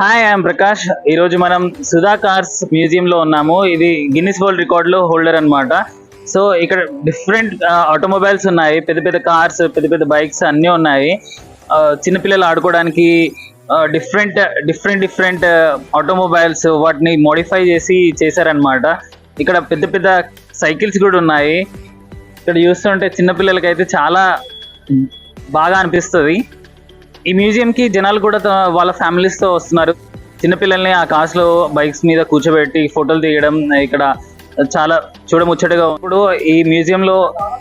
Hi I'm Prakash ఈ రోజు మనం సుధా కార్స్ మ్యూజియం లో ఉన్నాము. ఇది గిన్నిస్ వరల్డ్ రికార్డ్లో హోల్డర్ అన్నమాట. సో ఇక్కడ డిఫరెంట్ ఆటోమొబైల్స్ uh, ఉన్నాయి. పెద్ద పెద్ద కార్స్ పెద్ద పెద్ద బైక్స్ అన్నీ ఉన్నాయి. Uh, చిన్నపిల్లలు ఆడుకోవడానికి డిఫరెంట్ డిఫరెంట్ డిఫరెంట్ ఆటోమొబైల్స్ వాటిని మోడిఫై చేసి చేశారనమాట ఇక్కడ పెద్ద పెద్ద సైకిల్స్ కూడా ఉన్నాయి. ఇక్కడ చూస్తుంటే చిన్నపిల్లలకి అయితే చాలా బాగా అనిపిస్తుంది. ఈ మ్యూజియం కి జనాలు కూడా వాళ్ళ ఫ్యామిలీస్తో వస్తున్నారు. చిన్నపిల్లల్ని ఆ కార్స్లో బైక్స్ మీద కూర్చోబెట్టి ఫోటోలు తీయడం ఇక్కడ చాలా చూడముచ్చటగా ఇప్పుడు ఈ మ్యూజియం లో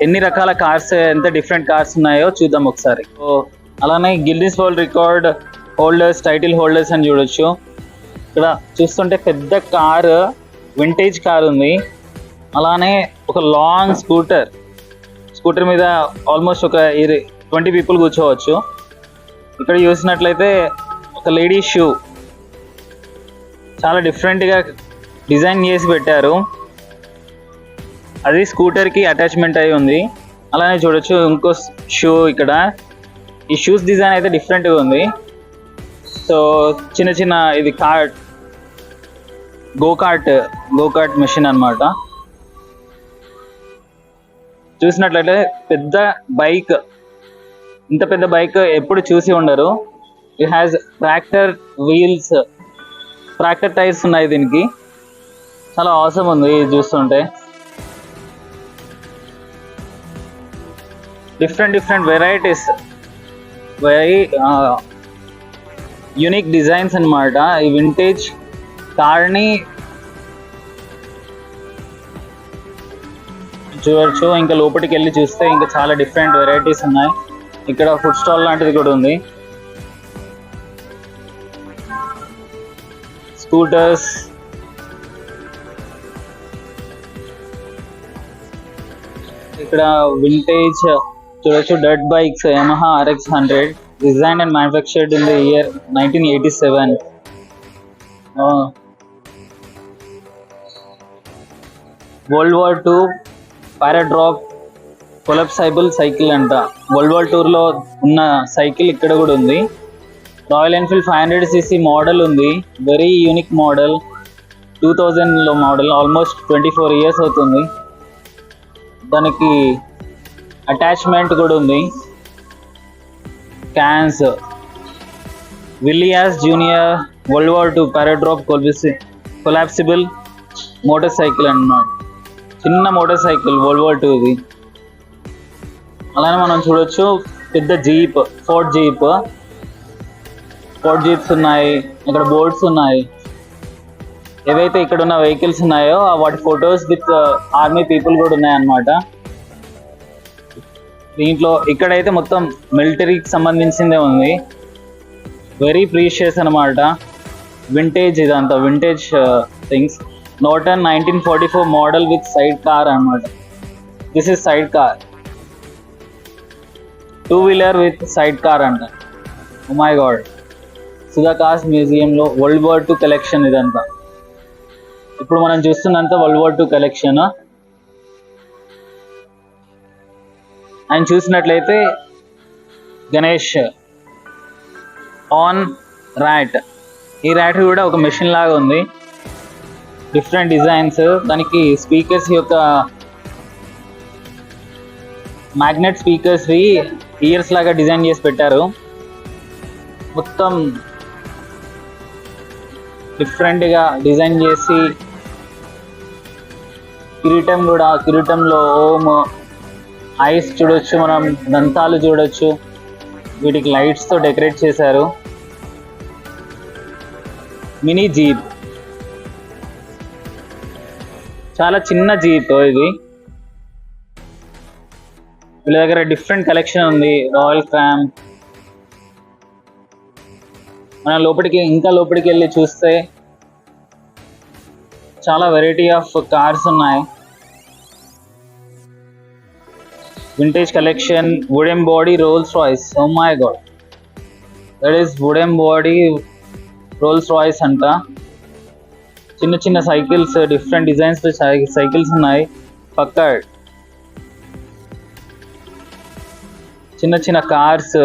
ఎన్ని రకాల కార్స్ ఎంత డిఫరెంట్ కార్స్ ఉన్నాయో చూద్దాం ఒకసారి. అలానే Guinness world record holders title holders అని చూడొచ్చు. ఇక్కడ చూస్తుంటే పెద్ద కార్ వింటేజ్ కార్ ఉంది. అలానే ఒక లాంగ్ స్కూటర్ స్కూటర్ మీద ఆల్మోస్ట్ ఒక ట్వంటీ పీపుల్ కూర్చోవచ్చు. ఇక్కడ చూసినట్లయితే ఒక లేడీ షూ. చాలా డిఫరెంట్గా డిజైన్ చేసి పెట్టారు. అది స్కూటర్కి అటాచ్మెంట్ అయి ఉంది. అలానే చూడొచ్చు ఇంకో షూ ఇక్కడ. ఈ షూస్ డిజైన్ అయితే డిఫరెంట్గా ఉంది. సో చిన్న చిన్న ఇది kart go kart go kart machine అనమాట చూసినట్లయితే పెద్ద బైక్ ఇంత పెద్ద బైక్ ఎప్పుడు చూసి ఉండరు. It has tractor wheels tractor tyres ఉన్నాయి దీనికి. చాలా అవసరం ఉంది ఇది చూస్తుంటే. Different different varieties very unique designs అన్నమాట. ఈ వింటేజ్ కార్ని చూడొచ్చు. ఇంకా లోపలికి వెళ్ళి చూస్తే ఇంకా చాలా డిఫరెంట్ వెరైటీస్ ఉన్నాయి. ఇక్కడ ఫుడ్ స్టాల్ లాంటిది కూడా ఉంది. స్కూటర్స్ ఇక్కడ వింటేజ్ చూడొచ్చు dirt bikes Yamaha RX hundred design and manufactured in the year nineteen eighty seven world war two paradrop collapsible cycle అంట. వరల్డ్ వార్ టూర్లో ఉన్న సైకిల్ ఇక్కడ కూడా ఉంది. Royal Enfield five hundred CC model ఉంది. Very unique model. Two థౌజండ్లో model. Almost twenty four years అవుతుంది. దానికి అటాచ్మెంట్ కూడా ఉంది. Cans Willys junior world war two paradrop కొలిసి collapsible motor cycle అన్నమాట. చిన్న motor cycle world war two ఇది. అలానే మనం చూడొచ్చు పెద్ద jeep Ford jeep. Ford jeeps ఉన్నాయి ఇక్కడ బోర్డ్స్ ఉన్నాయి. ఏవైతే ఇక్కడ ఉన్న వెహికల్స్ ఉన్నాయో వాటి ఫొటోస్ విత్ ఆర్మీ పీపుల్ కూడా ఉన్నాయన్నమాట. దీంట్లో ఇక్కడైతే మొత్తం మిలిటరీకి సంబంధించిందే ఉంది. వెరీ ప్రీషియస్ అనమాట వింటేజ్ ఇదంతా vintage things Norton nineteen forty four model with side car అనమాట this is side car two wheeler with side car అంట oh మై గాడ్ సుధాకాస్ మ్యూజియంలో వరల్డ్ వార్ టూ కలెక్షన్ ఇదంతా. ఇప్పుడు మనం చూస్తున్నంత world war two collection. And చూసినట్లయితే Ganesh on rat. ఈ rat కూడా ఒక మెషిన్ లాగా ఉంది. Different designs. దానికి స్పీకర్స్ యొక్క మ్యాగ్నెట్ స్పీకర్స్ ఇయర్స్ లాగా డిజైన్ చేసి పెట్టారు. మొత్తం డిఫరెంట్గా డిజైన్ చేసి కిరీటం కూడా కిరీటంలో ఓం ఐస్ చూడొచ్చు మనం దంతాలు చూడొచ్చు. వీటికి లైట్స్తో డెకరేట్ చేశారు. మినీ జీప్ చాలా చిన్న జీప్ ఇది. వీళ్ళ దగ్గర డిఫరెంట్ కలెక్షన్ ఉంది. రాయల్ క్రామ్ మన లోపలికి ఇంకా లోపలికి వెళ్ళి చూస్తే చాలా వెరైటీ ఆఫ్ కార్స్ ఉన్నాయి. Vintage collection wooden body Rolls Royce oh my God that is wooden body Rolls Royce అంట. చిన్న చిన్న సైకిల్స్ డిఫరెంట్ డిజైన్స్ సైకిల్స్ ఉన్నాయి. పక్క చిన్న చిన్న cars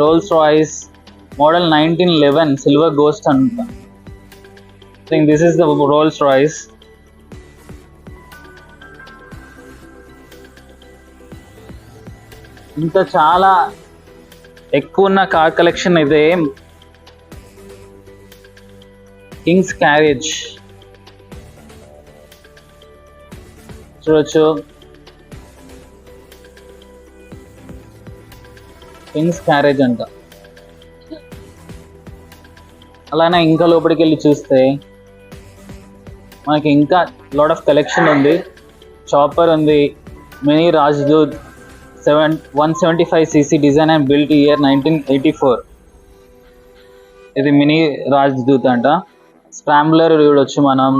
Rolls Royce model nineteen eleven silver ghost అంట. Think this is the Rolls Royce ఇంకా చాలా ఎక్కువ ఉన్న కార్ కలెక్షన్ ఇదే కింగ్స్ క్యారేజ్ చూడొచ్చు. కింగ్స్ క్యారేజ్ అంట. అలానే ఇంకా లోపలికి వెళ్ళి చూస్తే మనకి ఇంకా లాడ్ ఆఫ్ కలెక్షన్ ఉంది. చాపర్ ఉంది. Mini Rajdoot seven one seventy five CC design and built year nineteen eighty four ఇది మినీ రాజ్దూత్ అంట స్క్రాంబ్లర్ చూడొచ్చు మనం.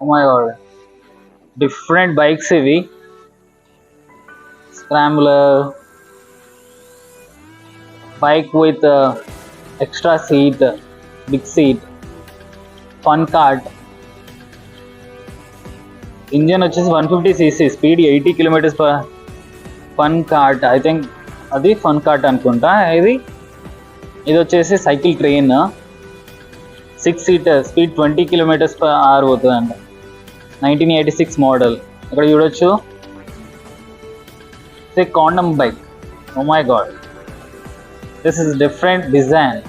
గాడ్ డిఫరెంట్ బైక్స్ ఇవి. Scrambler bike with extra seat big seat fun kart engine వచ్చేసి one fifty CC speed eighty kilometres per fun kart I think అది fun kart అనుకుంటా. ఇది ఇది వచ్చేసి cycle train six seater speed twenty kilometres per hour అండి nineteen eighty six model ఇక్కడ చూడొచ్చు. Tandem bike oh my God this is different design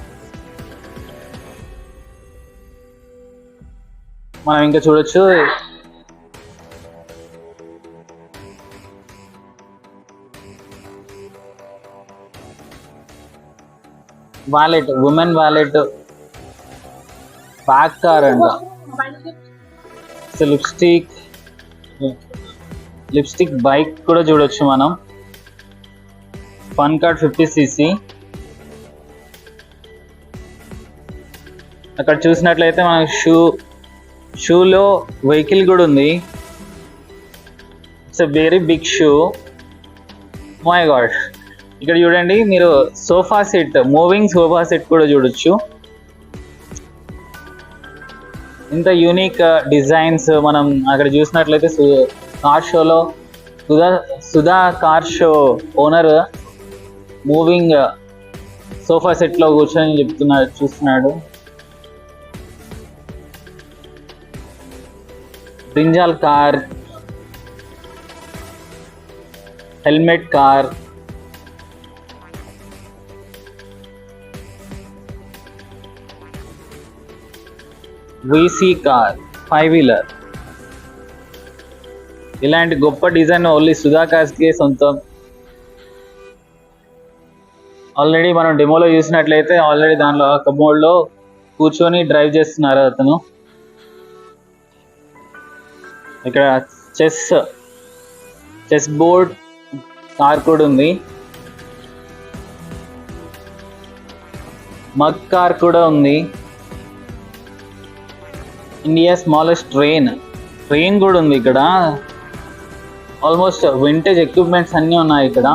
మనం ఇంకా చూడొచ్చు. Wallet women wallet bag car అంట. లిప్స్టిక్ లిప్స్టిక్ బైక్ కూడా చూడొచ్చు మనం. ఫన్ కార్డ్ ఫిఫ్టీ సీసీ అక్కడ చూసినట్లయితే మనకు షూ షూలో వెహికల్ కూడా ఉంది. It's a very big shoe my God ఇక్కడ చూడండి మీరు sofa set moving sofa set కూడా చూడొచ్చు. ఇంత యూనిక్ డిజైన్స్ uh, మనం అక్కడ చూసినట్లయితే సు- కార్ షోలో Sudha Sudha car show owner moving sofa సెట్లో కూర్చొని చెప్తున్నాడు చూస్తున్నాడు. Brinjal car helmet car VC car five wheeler. ఇలాంటి గొప్ప డిజైన్ ఓన్లీ సుధా సొంతం. ఆల్రెడీ మనం డెమోలో చూసినట్లయితే ఆల్రెడీ దానిలో కబోర్డ్లో కూర్చొని డ్రైవ్ చేస్తున్నారు అతను. ఇక్కడ చెస్ చెస్ బోర్డ్ కార్ కూడా ఉంది. మగ్ కార్ కూడా ఉంది. India smallest train. ట్రైన్ కూడా ఉంది ఇక్కడ. ఆల్మోస్ట్ వింటేజ్ ఎక్విప్మెంట్స్ అన్నీ ఉన్నాయి ఇక్కడ.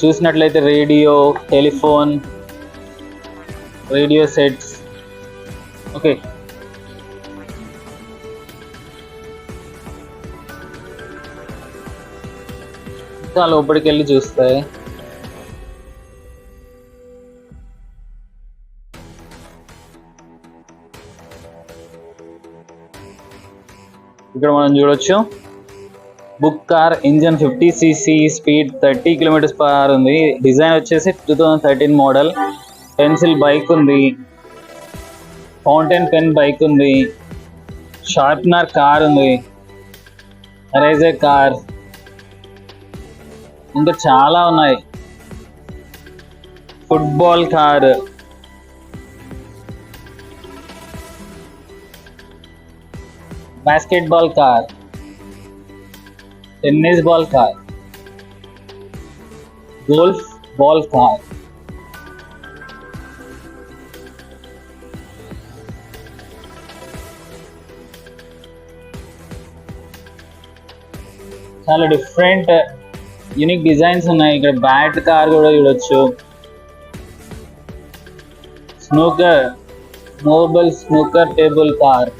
చూసినట్లయితే radio telephone radio sets. Okay. ఆ లోపలికి వెళ్ళి చూస్తే ఇక్కడ మనం చూడొచ్చు. Book car engine fifty CC speed thirty kilometres per hour ఉంది. డిజైన్ వచ్చేసి two thousand thirteen model. Pencil bike ఉంది. ఫౌంటైన్ పెన్ బైక్ ఉంది. షార్ప్నర్ కార్ ఉంది. Razor car. ఇంకా చాలా ఉన్నాయి. Football car basketball car tennis ball car golf ball car చాలా different unique designs ఉన్నాయి. ఇక్కడ బ్యాట్ కార్ కూడా చూడొచ్చు. Snooker మోబల్ snooker table car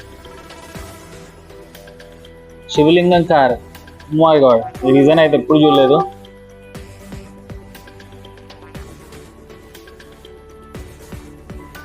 Shivalingam car my God ఈ డిజైన్ అయితే ఎప్పుడు చూడలేదు.